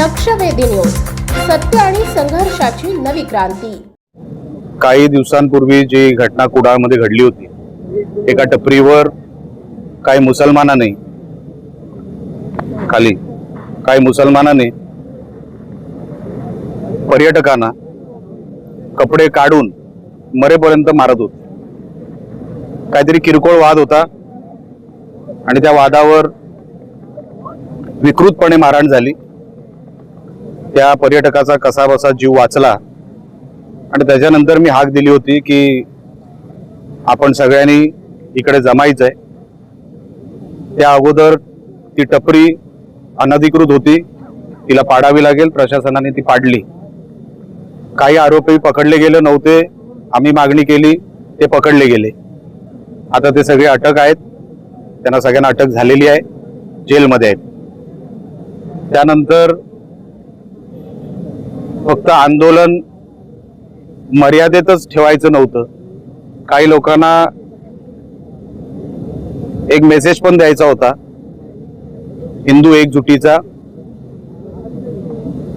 लक्षवेधी न्यूज. सत्य आणि संघर्षाची नवी क्रांती. काही दिवसांपूर्वी जी घटना कुडाळमध्ये घडली होती एका टपरीवर काही मुसलमानाने खाली काही मुसलमानाने पर्यटकांना कपडे काढून मरेपर्यंत मारत होते. काहीतरी किरकोळ वाद होता आणि त्या वादावर विकृतपणे मारहाण झाली. त्या पर्यटकाचा कसाबसा जीव वाचला. आणि त्याच्यानंतर मी हाक दिली होती की आपण सगळ्यांनी इकडे जमायचं आहे त्या अगोदर ती टपरी अनधिकृत होती. तिला पाडावी लागेल प्रशासनाने ती पाडली. काही आरोपी पकडले गेले नव्हते. आम्ही मागणी केली ते पकडले गेले. आता ते सगळे अटक आहेत. त्यांना सगळ्यांना अटक झालेली आहे. जेलमध्ये आहेत. त्यानंतर फक्त आंदोलन मर्यादेतच ठेवायचं नव्हतं. काही लोकांना एक मेसेज पण द्यायचा होता. हिंदू एकजुटीचा.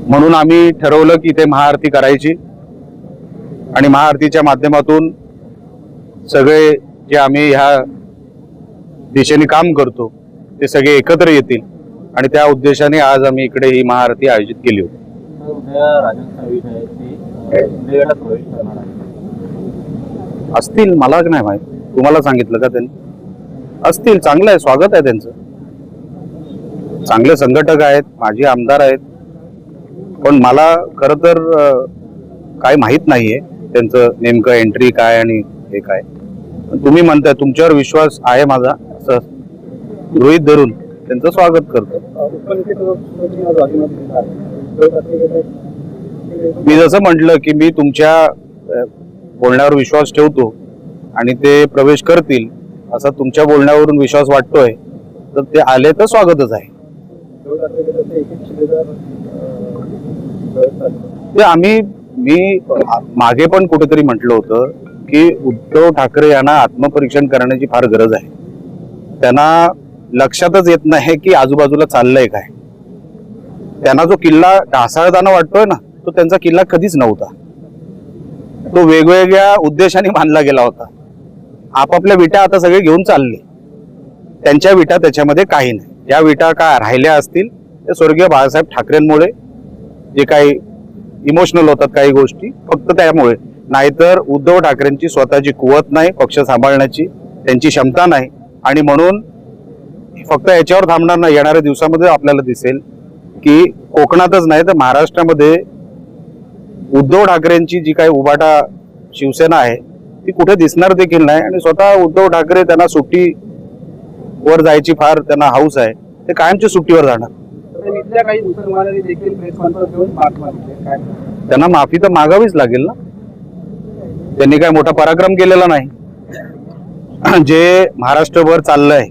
म्हणून आम्ही ठरवलं की इथे महाआरती करायची. आणि महाआरतीच्या माध्यमातून सगळे जे आम्ही ह्या दिशेने काम करतो ते सगळे एकत्र येतील. आणि त्या उद्देशाने आज आम्ही इकडे ही महाआरती आयोजित केली होती. उद्या राजन सावीज आहे ते मुंबईला प्रवेश करणार आहे. असतील मला नाही माहीत. तुम्हाला सांगितलं का त्यांनी? असतील चांगलं आहे स्वागत आहे त्यांचं. चांगले संघटक आहेत माझे आमदार आहेत. पण मला खर तर काय माहीत नाहीये त्यांचं नेमकं एंट्री काय आणि हे काय. पण तुम्ही म्हणताय तुमच्यावर विश्वास आहे माझा असं गृहित धरून त्यांचं स्वागत करतो. मी जसं म्हटलं की मी तुमच्या बोलण्यावर विश्वास ठेवतो आणि ते प्रवेश करतील असा तुमच्या बोलण्यावरून विश्वास वाटतोय तर ते आले तर स्वागतच आहे. ते आम्ही मी मागे पण कुठेतरी म्हटलं होतं की उद्धव ठाकरे यांना आत्मपरीक्षण करण्याची फार गरज आहे. त्यांना लक्षातच येत नाही की आजूबाजूला चाललंय काय. त्यांना जो किल्ला ढासाळताना वाटतोय ना तो त्यांचा किल्ला कधीच नव्हता. तो वेगवेगळ्या उद्देशाने बांधला गेला होता. आपापल्या विटा आता सगळे घेऊन चालले. त्यांच्या विटा त्याच्यामध्ये काही नाही. या विटा काय राहिल्या असतील ते स्वर्गीय बाळासाहेब ठाकरेंमुळे जे काही इमोशनल होतात काही गोष्टी फक्त त्यामुळे. नाहीतर उद्धव ठाकरेंची स्वतःची कुवत नाही पक्ष सांभाळण्याची त्यांची क्षमता नाही. आणि म्हणून फक्त याच्यावर थांबणार नाही. येणाऱ्या दिवसामध्ये आपल्याला दिसेल की कोकणातच नाही तर महाराष्ट्रामध्ये उद्धव ठाकरेंची जी काही उबाटा शिवसेना आहे ती कुठे दिसणार देखील नाही आणि स्वतः उद्धव ठाकरे त्यांना सुट्टी वर जायची फार त्यांना हाऊस आहे ते कायमची सुट्टीवर जाणार. त्यांना माफी तर मागावीच लागेल ना? त्यांनी काय मोठा पराक्रम केलेला नाही. जे महाराष्ट्रभर चाललंय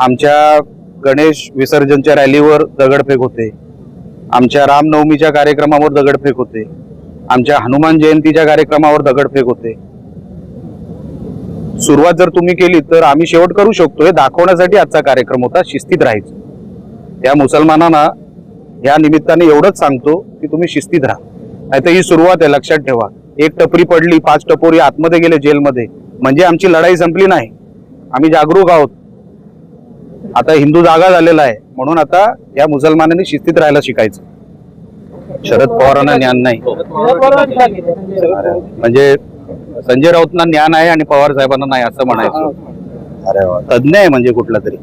आमच्या गणेश विसर्जनच्या रॅलीवर दगडफेक होते. आमच्या रामनवमीच्या कार्यक्रमावर दगडफेक होते. आमच्या हनुमान जयंतीच्या कार्यक्रमावर दगडफेक होते. सुरुवात जर तुम्ही केली तर आम्ही शेवट करू शकतो. हे दाखवण्यासाठी आजचा कार्यक्रम होता. शिस्तीत राहायचं. त्या मुसलमानांना या निमित्ताने एवढंच सांगतो की तुम्ही शिस्तीत राहा. नाही तर ही सुरुवात आहे. लक्षात ठेवा. एक टपरी पडली पाच टपोरी आतमध्ये गेले जेलमध्ये. म्हणजे आमची लढाई संपली नाही. आम्ही जागरूक आहोत. आता हिंदू जागा झालेला आहे. म्हणून आता या मुसलमानांनी शिस्तीत राहायला शिकायचं. शरद पवारांना ज्ञान नाही. म्हणजे संजय राऊतना ज्ञान आहे आणि पवार साहेबांना नाही असं म्हणायचं. तज्ञ आहे म्हणजे कुठला तरी.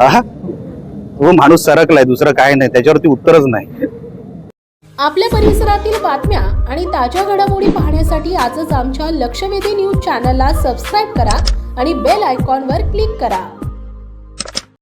आहा. तो माणूस सरकलाय दुसरं काय नाही. त्याच्यावरती उत्तरच नाही. आपल्या परिसरातील बातम्या आणि ताज्या घडामोडी पाहण्यासाठी आजच आमच्या लक्षवेधी न्यूज चॅनलला सबस्क्राईब करा आणि बेल आयकॉनवर क्लिक करा.